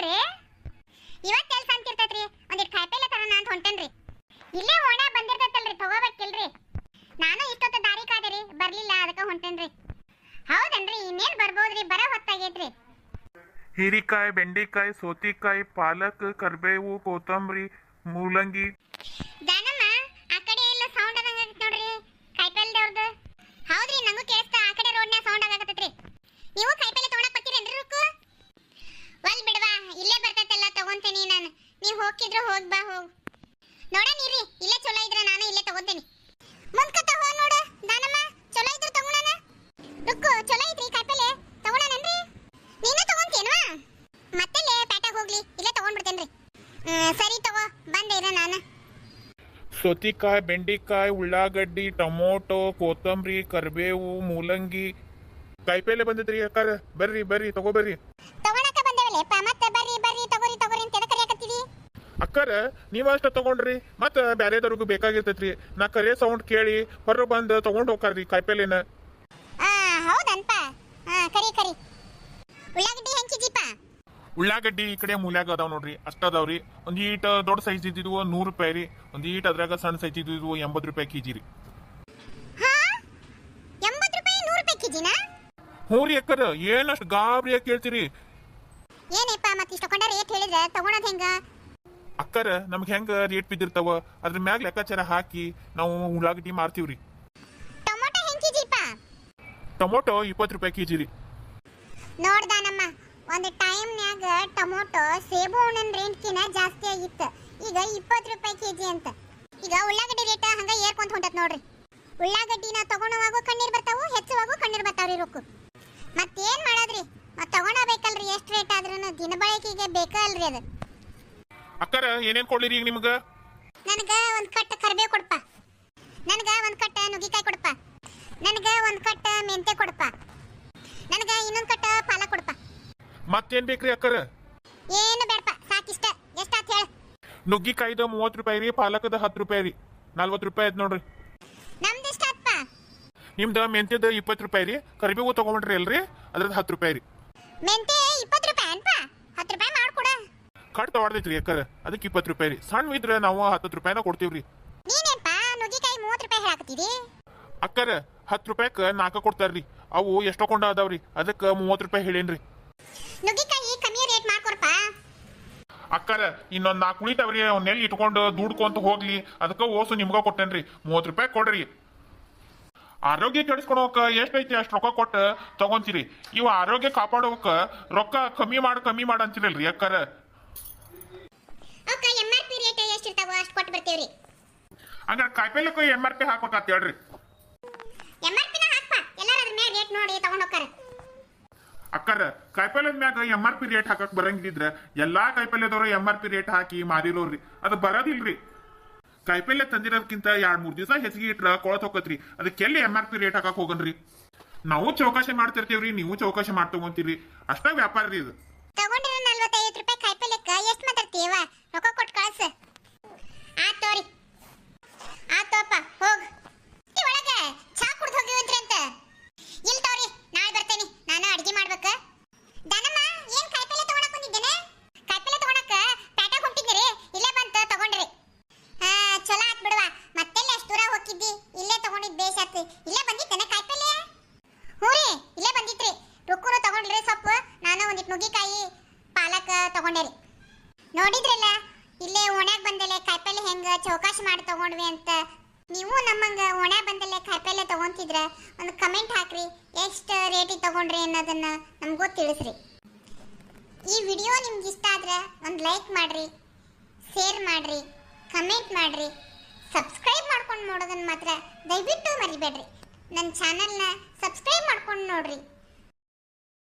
ಹೊಂಟ್ರಿ ಇವತ್ತು ಕೆಲಸ ಅಂತಿರ್ತೈತ್ರಿ? ಒಂದಿಟ್ಟು ಕಾಯಿಪಲ್ಲೆ ತರೋಣ ಅಂತ ಹೊಂಟೇನ್ರಿ. ಇಲ್ಲೇ ಓಣ ಬಂದಿರ್ತೈತಲ್ರಿ ತಗೋಬೇಕಿಲ್ರಿ. ನಾನು ಇಷ್ಟೊತ್ತ ದಾರಿ ಕಾದರಿ ಬರ್ಲಿಲ್ಲ ಅದಕ್ಕೆ ಹೊಂಟೇನ್ರಿ. ಹೌದನ್ರಿ ಇನ್ನೇನು ಬರ್ಬೋದ್ರಿ ಬರ ಹೊತ್ತಾಗೈತ್ರಿ. ಹೀರಿಕಾಯಿ ಬೆಂಡೆಕಾಯಿ ಸೋತಿಕಾಯಿ ಪಾಲಕ್ ಕರ್ಬೇವು ಕೊತ್ತಂಬರಿ ಮೂಲಂಗಿ. ಹೋಗ್ ಬಾ ಇಲ್ಲೇ ಚಲೋ ಇದ್ರ ನಾನು ಇಲ್ಲೇ ತಗೊಂತೀನಿ. ಮುಂದ್ಕತ್ತ ಹೋಗ್ ನೋಡು ದಾನಮ್ಮ ಚಲೋ ಇದ್ರು ತಗೊಳಣ ರುಕ್ಕು ಚಲೋ ಐತ್ರಿ ಕಾಯಿಪಲ್ಲೆ. ತಗೊಳಣನ್ರಿ ನೀನು ತಗೊಂತೇನ್ವಾ ಮತ್ತೆಲ್ಲೇ ಪ್ಯಾಟಾಗ ಹೋಗ್ಲಿ ಇಲ್ಲೇ ತಗೊಂಡ್ಬಿಡ್ತೇನ್ರಿ. ಸರಿ ತಗೋ ಬಂದೆ ಇರ ನಾನು. ಸೌತಿಕಾಯಿ ಬೆಂಡಿಕಾಯಿ ಉಳ್ಳಾಗಡ್ಡಿ ಟೊಮೊಟೊ ಕೊತ್ತಂಬರಿ ಕರಿಬೇವು ಮೂಲಂಗಿ. ಕಾಯಿಪಲ್ಲೆ ಬಂದಿದ್ರಿ ಅಕ್ಕಾರ ಬರ್ರಿ ಬರ್ರಿ ತಗೋಬರ್ರಿ ತಗೊಳಕ ಬಂದೇವಲ್ಲಪ್ಪ ಮತ್ತೆ ಬರ್ರಿ ಅಕ್ಕಾರ ನೀವಷ್ಟ ತಗೊಂಡ್ರಿ? ಮತ್ತ ಬ್ಯಾರೆದವ್ರಿಗೂ ಬೇಕಾಗಿರ್ತೈತ್ರಿ. ನಾ ಕರೆ ಸೌಂಡ್ ಕೇಳಿ ಹೊರ ಬಂದು ತಗೊಂಡ್ ಹೋಗ್ತಾರ್ರಿ ಕಾಯಿಪಲ್ಲೆನ. ಆ ಹೌದನ್ಪ. ಹಾ ಕರಿ ಕರಿ. ಉಳ್ಳಾಗಡ್ಡಿ ಈ ಕಡೆ ಮೂಲ್ಯಾಗ ಅದಾವ ನೋಡ್ರಿ ಅಷ್ಟ ಅದಾವ್ರಿ ಒಂದ್ ಈಟ ದೊಡ್ಡ ಸೈಜ್ ಇದ್ದಿದ್ವು ನೂರು ರೂಪಾಯಿ ರೀ. ಒಂದ್ ಈಟ್ ಅದ್ರಾಗ ಸಣ್ಣ ಸೈಜ್ ಇದ್ದಿದ್ವು ಎಂಬತ್ತು ರೂಪಾಯಿ ಕೆಜಿ ರೀ. ಹಾ? ಎಂಬತ್ತು ರೂಪಾಯಿ ನೂರು ರೂಪಾಯಿ ಕೆಜಿನಾ? ಹ್ಞೂ ರೀ ಅಕ್ಕರ ಏನಷ್ಟು ಗಾಬರಿಯಾಗಿ ಕೇಳ್ತೀರಿ? ಏನಪ್ಪ ಮತ್ತೆ ಇಷ್ಟು ಕೊಂಡ ರೇಟ್ ಹೇಳಿದ್ರೆ ತಗೊಳೋದು ಹೆಂಗ? ಅಕ್ಕರ ನಮ್ಗೆ ಹೆಂಗ ರೇಟ್ ಬಿದ್ದಿರ್ತಾವ ಅದ್ರ ಮ್ಯಾಗ ಲೆಕ್ಕಾಚಾರ ಹಾಕಿ ನಾವು ಉಳ್ಳಾಗಡ್ಡಿ ಮಾರ್ತೀವ್ರಿ. ಟೊಮೊಟೊ ಇಪ್ಪತ್ತು ರೂಪಾಯಿ ಕೆಜಿ ರೀ. ನೋಡ್ದಾನಮ್ಮ ಒಂದು ಟೈಮ್ನ್ಯಾಗ ಟೊಮೊಟೊ ಸೇಬು ಹಣ್ಣಿನ ರೇಟ್ಕಿನ ಜಾಸ್ತಿ ಆಗಿತ್ತು. ಈಗ ಇಪ್ಪತ್ತು ರೂಪಾಯಿ ಕೆಜಿ ಅಂತ. ಈಗ ಉಳ್ಳಾಗಡ್ಡಿ ರೇಟ್ ಹಂಗ ಏರ್ಕೊಂತ ಹೊಂಟತ್ ನೋಡ್ರಿ. ಉಳ್ಳಾಗಡ್ಡಿನ ತಗೊಳುವಾಗೂ ಕಣ್ಣೀರ್ ಬರ್ತಾವು ಹೆಚ್ಚುವಾಗ ಕಣ್ಣೀರ್ ಬರ್ತಾವ್ರಿ ರೊಕ್ಕ. ಮತ್ತೇನ್ ಮಾಡೋದ್ರಿ? ಮತ್ತೆ ತಗೊಳಬೇಕಲ್ರಿ ಎಷ್ಟು ರೇಟ್ ಆದ್ರೂ ದಿನ ಬಳಕೆಗೆ ಬೇಕಲ್ರಿ ಅದು. ಅಕ್ಕರ ಏನೇನ್ ಕೊಡ್ಲಿರಿ ಈಗ ನಿಮ್ಗ? ನನಗ ಒಂದ್ ಕಟ್ಟ ಕರಿಬೇವು ಕೊಡಪ್ಪ ನನಗ ಒಂದ್ ಕಟ್ಟ ನುಗ್ಗಿಕಾಯಿ ಕೊಡಪ್ಪ ನನಗ ಒಂದ್ ಕಟ್ಟ ಮೆಂತೆ ಕೊಡಪ್ಪ ನನಗ ಇನ್ನೊಂದ್ ಕಟ್ಟ ಪಾಲಕ್ ಕೊಡಪ್ಪ ಮತ್ತೇನ್ ಬೇಕ್ರಿ ಅಕ್ಕರ? ಏನು ಬೇಡಪ್ಪ ಸಾಕಿಷ್ಟ. ಎಷ್ಟಾತ್ ಹೇಳ. ನುಗ್ಗಿಕಾಯ್ದ ಮೂವತ್ ರೂಪಾಯಿ ರೀ ಪಾಲಕದ ಹತ್ತು ರೂಪಾಯಿ ರೀ. ನಲ್ವತ್ತು ರೂಪಾಯಿ ಆಯ್ತು ನೋಡ್ರಿ. ನಮ್ದು ಎಷ್ಟಾತ್ಪ? ನಿಮ್ದ ಮೆಂತ್ಯದ ಇಪ್ಪತ್ತು ರೂಪಾಯಿ ರೀ ಕರಿಬೇವು ತಗೊಂಡ್ರಿ ಅಲ್ರಿ ಅದ್ರದ್ದು ಹತ್ತು ರೂಪಾಯಿ ರೀ. ಮೆಂತೆ ಇಪ್ಪತ್ತು ರೂಪಾಯಿ ಅನ್ಪ ಹತ್ತು ರೂಪಾಯಿ ಮಾಡ್ಕೊಡ ಕಟ್ ತಗೊಳ್ದೈತ್ರಿ ಅಕ್ಕರ ಅದಕ್ಕೆ ಇಪ್ಪತ್ತು ರೂಪಾಯಿ ರೀ. ಸಣ್ಣ ಇದ್ರೆ ನಾವು ಹತ್ತು ರೂಪಾಯಿನ ಕೊಡ್ತೀವ್ರಿ. ನೀನೇನ್ಪ ನುಗ್ಗಿಕಾಯಿ ಮೂವತ್ತು ರೂಪಾಯಿ ಹಾಕತ್ತೀರಿ ಅಕ್ಕರ ಹತ್ತು ರೂಪಾಯಿಕ ನಾಲ್ಕ ಕೊಡ್ತಾರ್ರಿ. ಅವು ಎಷ್ಟೋ ಕೊಂಡ ಅದಾವ್ರಿ. ಅದಕ್ಕೆ ಮೂವತ್ತು ರೂಪಾಯಿ ಹೇಳೇನ್ರಿ. ನುಗ್ಗಿಕಾಯಿ ಕಮ್ಮಿ ರೇಟ್ ಮಾಡ್ಕೊಡ್ಪ. ಅಕ್ಕರ ಇನ್ನೊಂದು ನಾಲ್ಕು ಉಳಿತಾವ್ರಿ. ಅವನ್ನೆಲ್ಲಿ ಇಟ್ಕೊಂಡು ದುಡ್ಕೊಂತ ಹೋಗ್ಲಿ. ಅದಕ್ಕೆ ಓಸು ನಿಮ್ಗ ಕೊಟ್ಟೇನ್ರಿ. ಮೂವತ್ತು ರೂಪಾಯಿ ಕೊಡ್ರಿ. ಆರೋಗ್ಯ ಕೆಡಿಸ್ಕೊಳೋಕ ಎಷ್ಟೈತಿ ಅಷ್ಟು ರೊಕ್ಕ ಕೊಟ್ಟು ತಗೊಂತೀರಿ. ಇವ ಆರೋಗ್ಯ ಕಾಪಾಡೋಕ ರೊಕ್ಕ ಕಮ್ಮಿ ಮಾಡ್ ಕಮ್ಮಿ ಮಾಡ್ ಅಂತೀರಲ್ರಿ ಅಕ್ಕರ ಅವಕ್ಕ ಎಂ ಆರ್ ಪಿ ಎಷ್ಟಿರ್ತಾವೋ ಅಷ್ಟು ಕೊಟ್ಟು ಬರ್ತೀವ್ರಿ. ಹಂಗಾರ ಕಾಯಿಪಲ್ಯಕ್ಕೂ ಎಂ ಆರ್ ಪಿ ಹಾಕೋತ ಹೇಳ್ರಿ. ಎಂ ಆರ್ ಪಿನ ಹಾಕ್ಪ. ಎಲ್ಲಾರ ಅದ್ರ ಮ್ಯಾಗ ರೇಟ್ ನೋಡಿ ತಗೊಂಡ್ ಹೋಗ್ತಾರ ಅಕ್ಕರ ಕಾಯಿಪಲ್ಯದ ಮ್ಯಾಗ ಎಂ ಆರ್ ಪಿ ರೇಟ್ ಹಾಕಕ್ ಬರಂಗಿದ್ರ ಎಲ್ಲಾ ಕಾಯಿಪಲ್ಯದವ್ರು ಎಂ ಆರ್ ಪಿ ರೇಟ್ ಹಾಕಿ ಮಾರಿರೋರಿ ಅದು ಬರೋದಿಲ್ರಿ. ಕಾಯಿಪಲ್ಯ ತಂದಿರೋದಕ್ಕಿಂತ ಎರಡ್ ಮೂರ್ ದಿವಸ ಹೆಚ್ಚಿಗೆ ಇಟ್ರ ಕೊಳತ್ ಹೋಗತ್ರಿ ಅದಕ್ಕೆಲ್ಲಿ ಎಂ ಆರ್ ಪಿ ರೇಟ್ ಹಾಕಕ್ ಹೋಗನ್ರಿ? ನಾವು ಚೌಕಾಶಿ ಮಾಡ್ತಿರ್ತೀವ್ರಿ ನೀವು ಚೌಕಾಶಿ ಮಾಡ್ ತಗೊಂತೀರಿ ಅಷ್ಟೇ ವ್ಯಾಪಾರ ರೀ ಇದು. ತಗೊಂಡಿರೋ ನಲ್ವತ್ತೈದು ರೂಪಾಯಿ ಕಾಯಿಪಲ್ಲೆ ಎಷ್ಟು ಮಾತಾಡ್ತೀವ ರೊಕ್ಕ ಕೊಟ್ಟು ಕಳ್ಸ ಆತ್ ತೋರಿ ಆತ್ ತೋಪ ಹೋಗ್ ಈ ಒಳಗ ಚಾ ಕುಡ್ದು ಹೋಗಿವಂತ್ರಿ ಅಂತ ಇಲ್ ತೋರಿ ನಾಳೆ ಬರ್ತೇನೆ ನಾನು ಅಡಿಗೆ ಮಾಡ್ಬೇಕ ದಾನಮ್ಮ ಏನ್ ಕಾಯಿಪಲ್ಯ ತಗೊಳಕ್ ಬಂದಿದ್ದೇನೆ ಕಾಯಿಪಲ್ಯ ತಗೊಳಕ ಪ್ಯಾಟಾಗ್ ಹೊಂಟಿದ್ದೀರಿ ಇಲ್ಲೇ ಬಂತ ತಗೊಂಡ್ರಿ ಹಾ ಚಲೋ ಆತ್ ಬಿಡುವ ಮತ್ತೆಲ್ಲ ಅಷ್ಟು ದೂರ ಹೋಗಿದ್ದಿ ಇಲ್ಲೇ ತಗೊಂಡಿದ್ ಇಲ್ಲೇ ಬಂದಿ ಇಲ್ಲೇ ಬಂದಿದ್ದೇನೆ ಕಾಯಿಪಲ್ಯ ಹ್ಞೂ ರೀ, ಇಲ್ಲೇ ಬಂದಿತ್ರಿ ರೊಕ್ಕನು ತಗೊಂಡ್ರಿ ಸೊಪ್ಪು. ನಾನು ಒಂದಿಟ್ಟು ನುಗ್ಗಿಕಾಯಿ, ಪಾಲಕ್ ತಗೊಂಡೇರಿ ನೋಡಿದ್ರಲ್ಲ, ಇಲ್ಲೇ ಓಣ್ಯಾಗ ಬಂದಲೆ ಕಾಯಿಪಲ್ಲೆ ಹೆಂಗ ಚೌಕಾಶಿ ಮಾಡಿ ತಗೊಂಡ್ವಿ ಅಂತ. ನೀವು ನಮ್ಮಂಗ ಓಣ್ಯಾಗ ಬಂದಲೆ ಕಾಯಿಪಲ್ಲೆ ತಗೊಂತಿದ್ರ, ಒಂದು ಕಮೆಂಟ್ ಹಾಕ್ರಿ. ಎಷ್ಟು ರೇಟಿಗೆ ತಗೊಂಡ್ರಿ ಅನ್ನೋದನ್ನ ನಮಗೂ ತಿಳಿಸ್ರಿ. ಈ ವಿಡಿಯೋ ನಿಮ್ಗೆ ಇಷ್ಟ ಆದ್ರೆ ಒಂದು ಲೈಕ್ ಮಾಡ್ರಿ, ಶೇರ್ ಮಾಡ್ರಿ, ಕಮೆಂಟ್ ಮಾಡ್ರಿ. ಸಬ್ಸ್ಕ್ರೈಬ್ ಮಾಡ್ಕೊಂಡು ನೋಡೋದನ್ನು ಮಾತ್ರ ದಯವಿಟ್ಟು ಮರಿಬೇಡ್ರಿ. ನನ್ನ ಚಾನಲ್ನ ಸಬ್ಸ್ಕ್ರೈಬ್ ಮಾಡ್ಕೊಂಡು ನೋಡ್ರಿ.